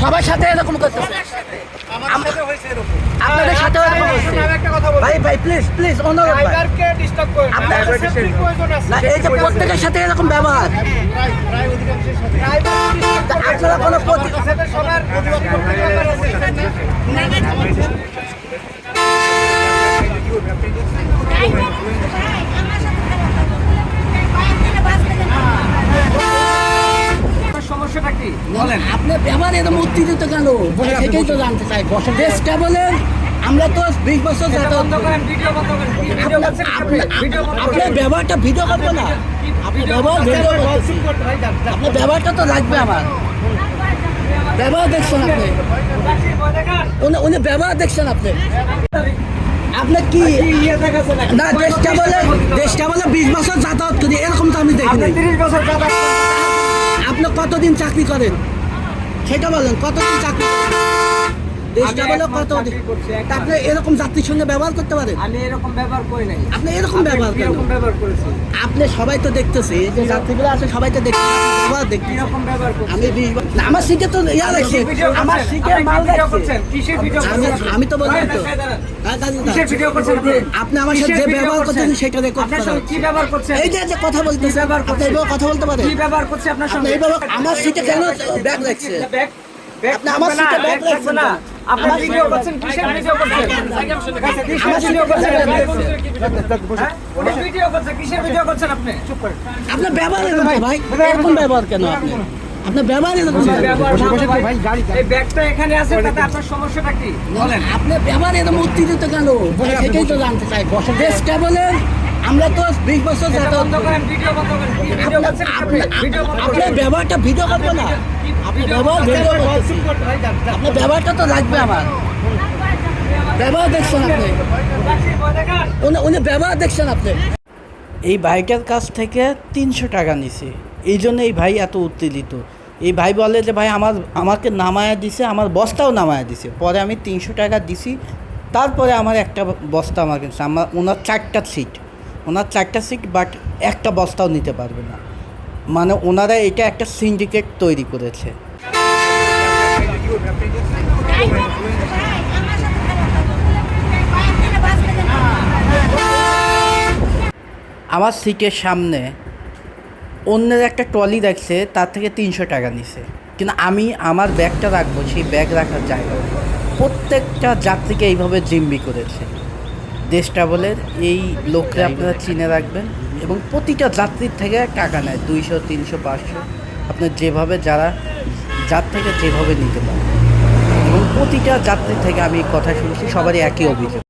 সবার সাথে এরকম করতেছে আপনাদের সাথে। হয়েছে এরকম। আপনাদের সাথেও এরকম হচ্ছে আমি একটা কথা বলছি ভাই ভাই প্লিজ প্লিজ অনুরোধ এই যে প্রত্যেকের সাথে এরকম ব্যবহার। তা আপনারা কোনো প্রতি- সেটা সবার প্রতিবাদ করতে ব্যাপার আছে আপনার সমস্যাটা কি বলেন আপনি ব্যবহার এরকম উত্তেজিত কেন সেটাই তো জানতে চাই। বলেন আমরা তো বিশ বছর আপনার- আপনার- আপনার ব্যবহারটা ভিডিও করব না। আপনি ব্যবহার ভিডিও আপনার ব্যবহারটা তো লাগবে আমার। ব্যবহার দেখছেন আপনি? উনি ব্যবহার দেখছেন আপনি? আপনি কি ইয়ে? না দেশটা বলে দেশটা বলে বিশ বছর যাতায়াত করি এরকম তো আমি দেখি আপনি নাই। 30 বছর যাতায়াত করেন। আপনি কতদিন চাকরি করেন? সেটা বলেন কতদিন চাকরি করেন? দেশটা বলে এক মাস কতদিন চাকরি করছি, এক তা আপনি এরকম যাত্রীর সঙ্গে ব্যবহার করতে পারেন? আমি এরকম ব্যবহার করি নাই। আপনি এরকম ব্যবহার কেন এরকম ব্যবহার করেছি আপনি সবাই তো দেখতেছে যে যাত্রীগুলো আছে সবাই তো আপনি ব্যবহার দেখতেছে এরকম ব্যবহার করছি আমি আমার সিটে তো ইয়া ভিডিও আমার করছেন? সিটে মাল করছেন কিসের ভিডিও আমি করছেন? আমি তো বললাম তো। কিসের ভিডিও করছেন আপনি? আমার সাথে যে ব্যবহার করতেছেন সেটা রেকর্ড আপনার করা সাথে কি ব্যবহার করছেন? এই যে কথা বলতেছে ব্যবহার আপনি করছেন? এইভাবে কথা বলতে পারেন। কি ব্যবহার করছে আপনার আপনি সঙ্গে? এইভাবে আমার সিটে কেন ব্যাগ রাখছে ব্যাগ আপনি আমার থাকবে ব্যাগ ব্যাগ না আপনি ভিডিও করছেন কিসের ভিডিও করছেন? কিসের ভিডিও করছেন আপনি? রাখছে। উনি ভিডিও করছে কিসের ভিডিও করছেন আপনি? চুপ করেন আপনার ব্যবহার এরকম ভাই। এরকম ব্যবহার কেন আপনি? আপনার ব্যবহার এরকম এই ব্যাগটা এখানে আছে তাতে আপনার সমস্যাটা কি? বলেন। আপনি ব্যবহার এরকম উত্তেজিত কেন? সেটাই তো জানতে চাই। দেশটা বলেন আমরা তো বিশ বছর আপনার ব্যবহারটা ভিডিও করব না। আপনি ব্যবহার ভিডিও আপনার ব্যবহারটা তো লাগবে আমার। ব্যবহার দেখছেন আপনি। উনি উনি ব্যবহার দেখছেন আপনি। এই ভাইটার কাছ থেকে তিনশো টাকা নিছে। এই জন্য এই ভাই এত উত্তেজিত। এই ভাই বলে যে ভাই আমার আমাকে নামায়া দিছে আমার বস্তাও নামায়া দিছে। পরে আমি তিনশো টাকা দিছি। তারপরে আমার একটা বস্তা আমার কিনছে আমার ওনার চারটা সিট। ওনার চারটা সিট বাট একটা বস্তাও নিতে পারবে না। মানে ওনারা এটা একটা সিন্ডিকেট তৈরি করেছে। আমার সিটের সামনে অন্যের একটা ট্রলি দেখছে, তার থেকে তিনশো টাকা নিছে। কিন্তু আমি আমার ব্যাগটা রাখব, সেই ব্যাগ রাখার জায়গা। প্রত্যেকটা যাত্রীকে এইভাবে জিম্মি করেছে। দেশ ট্রাভেলের এই লোককে আপনারা চিনে রাখবেন এবং প্রতিটা যাত্রীর থেকে টাকা নেয়, দুইশো, তিনশো, পাঁচশো। আপনার যেভাবে যারা যার থেকে যেভাবে নিতে পারেন এবং প্রতিটা যাত্রীর থেকে আমি কথা শুনছি, সবারই একই অভিযোগ।